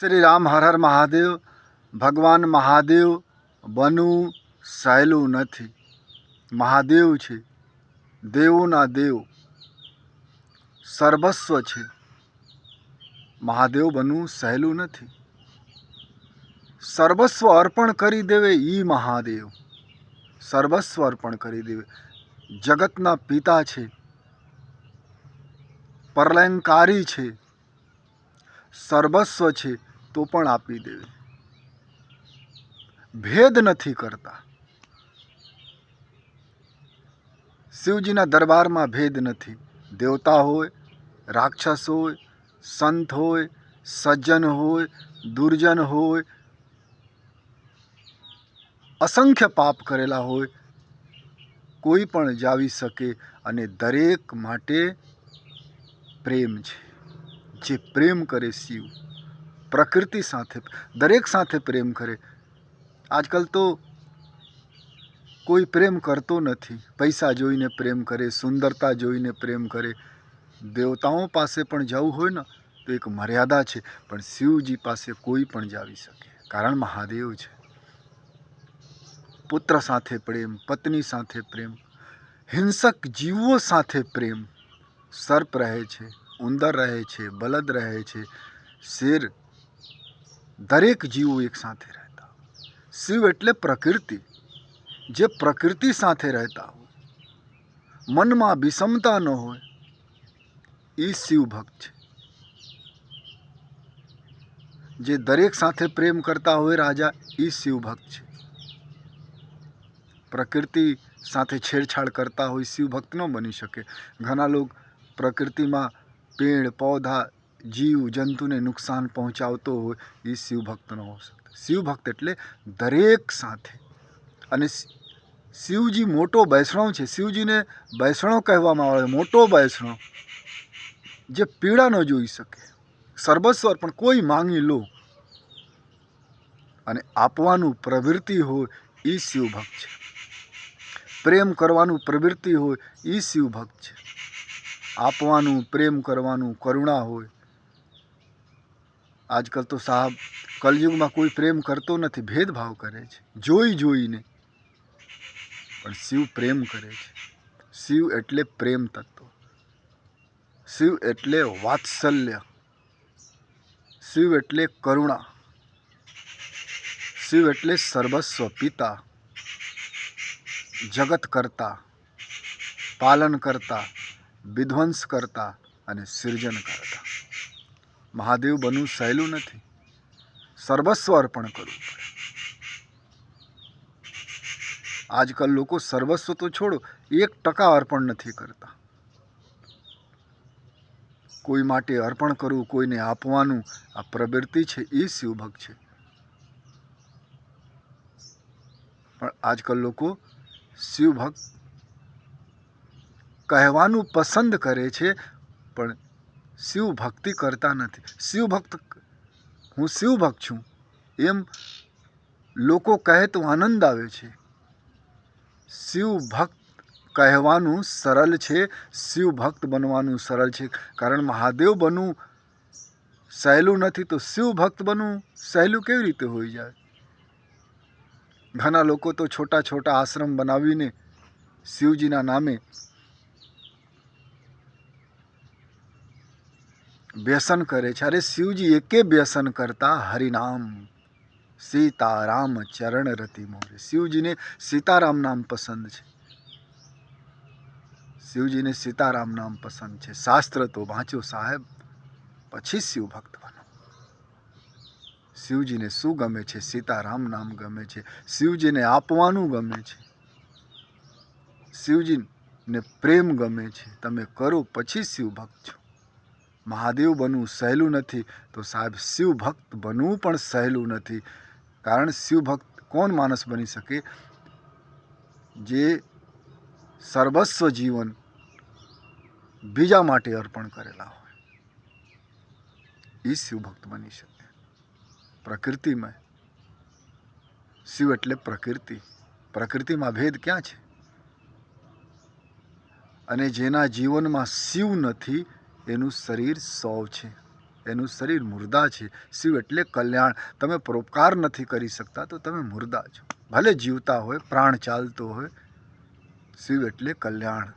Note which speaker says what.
Speaker 1: શ્રી રામ હર હર મહાદેવ, ભગવાન મહાદેવ બનવું સહેલું નથી. મહાદેવ છે, દેવોના દેવ સર્વસ્વ છે. મહાદેવ બનવું સહેલું નથી. સર્વસ્વ અર્પણ કરી દેવે ઈ મહાદેવ. સર્વસ્વ અર્પણ કરી દેવે. જગતના પિતા છે, પ્રલયંકારી છે, સર્વસ્વ છે. તો પણ આપી દેવે. ભેદ નથી કરતા. શિવજીના દરબારમાં ભેદ નથી. દેવતા હોય, રાક્ષસ હોય, સંત હોય, સજ્જન હોય, દુર્જન હોય, અસંખ્ય પાપ કરેલા હોય, કોઈ પણ જાવી શકે અને દરેક માટે પ્રેમ છે. જે પ્રેમ કરે શિવ પ્રકૃતિ સાથે, દરેક સાથે પ્રેમ કરે. આજકાલ તો કોઈ પ્રેમ કરતો નથી. પૈસા જોઈને પ્રેમ કરે, સુંદરતા જોઈને પ્રેમ કરે. દેવતાઓ પાસે પણ જવું હોય ને, તો એક મર્યાદા છે. પણ શિવજી પાસે કોઈ પણ જાવી શકે. કારણ મહાદેવ છે. પુત્ર સાથે પ્રેમ, પત્ની સાથે પ્રેમ, હિંસક જીવો સાથે પ્રેમ. સર્પ રહે છે, ઉંદર રહે છે, બલદ રહે છે. શેર દરેક જીવો એક સાથે રહેતા શિવ એટલે પ્રકૃતિ. જે પ્રકૃતિ સાથે રહેતા હોય, મનમાં વિષમતા ન હોય, એ શિવ ભક્ત છે. જે દરેક સાથે પ્રેમ કરતા હોય રાજા, એ શિવ ભક્ત છે. પ્રકૃતિ સાથે છેડછાડ કરતા હોય, શિવ ભક્ત ન બની શકે. ઘણા લોકો પ્રકૃતિમાં પેડ, પૌધા જીવ જંતુને નુકસાન પહોંચાડતો હોય એ શિવભક્ત ન હોઈ શકતો. શિવ એટલે દરેક સાથે. અને શિવજી મોટો વૈષ્ણવ છે. શિવજીને વૈષ્ણવ કહેવામાં આવે, મોટો વૈષ્ણવ, જે પીડા ન જોઈ શકે. સર્વસ્વર પણ કોઈ માંગી લો. અને આપવાનું પ્રવૃત્તિ હોય એ શિવ ભક્ત છે. પ્રેમ કરવાનું પ્રવૃત્તિ હોય એ શિવ ભક્ત છે. આપવાનું, પ્રેમ કરવાનું કરુણા હોય આજકાલ તો સાહેબ કલયુગમાં કોઈ પ્રેમ કરતો નથી, ભેદભાવ કરે છે. જોઈ જોઈને. પણ શિવ પ્રેમ કરે છે. શિવ એટલે પ્રેમ તત્વ. શિવ એટલે વાત્સલ્ય. શિવ એટલે કરુણા. શિવ એટલે સર્વસ્વ પિતા. જગત કરતા, પાલન કરતા, વિધ્વંસ કરતા અને સર્જન કરતા મહાદેવ બનવું સહેલું નથી. સર્વસ્વ અર્પણ કરવું આજકાલ લોકો સર્વસ્વ તો છોડો, એક ટકા અર્પણ નથી કરતા. કોઈ માટે અર્પણ કરવું, કોઈને આપવાનું, આ પ્રવૃત્તિ છે એ શિવભક્ત છે. પણ આજકાલ લોકો શિવભક્ત કહેવાનું પસંદ કરે છે, પણ શિવ ભક્તિ કરતા નથી. શિવ ભક્ત હું શિવ ભક્ત છું. એમ લોકો કહે તો આનંદ આવે છે. શિવ ભક્ત કહેવાનું સરળ છે. શિવ ભક્ત બનવાનું સરળ છે. કારણ મહાદેવ બનવું સહેલું નથી તો શિવ ભક્ત બનવું સહેલું કેવી રીતે હોઈ જાય? ઘણા લોકો તો છોટા છોટા આશ્રમ બનાવીને શિવજીના નામે વ્યસન કરે છે. અરે શિવજી, એકે વ્યસન કરતા હરિનામ. સીતારામ ચરણ રતિ મોરે. શિવજીને સીતારામ નામ પસંદ છે. શિવજીને સીતારામ નામ પસંદ છે. શાસ્ત્ર તો વાંચો સાહેબ. પછી શિવ ભક્ત બનો. શિવજીને શું ગમે છે? સીતારામ નામ ગમે છે. શિવજીને આપવાનું ગમે છે. શિવજીને પ્રેમ ગમે છે. તમે કરો, પછી શિવ ભક્ત છો. મહાદેવ બનવું સહેલું નથી, તો સાહેબ શિવ ભક્ત બનવું પણ સહેલું નથી. કારણ શિવ ભક્ત કોણ માણસ બની શકે? જે સર્વસ્વ જીવન બીજા માટે અર્પણ કરેલા હોય. એ શિવભક્ત બની શકે. પ્રકૃતિમાં. શિવ એટલે પ્રકૃતિ. પ્રકૃતિમાં ભેદ ક્યાં છે? અને જેના જીવનમાં શિવ નથી એનું શરીર સૌ છે. એનું શરીર મુર્દા છે. શિવ એટલે કલ્યાણ. તમે પરોપકાર નથી કરી શકતા તો તમે મુર્દા છો. ભલે જીવતા હોય, પ્રાણ ચાલતો હોય, શિવ એટલે કલ્યાણ.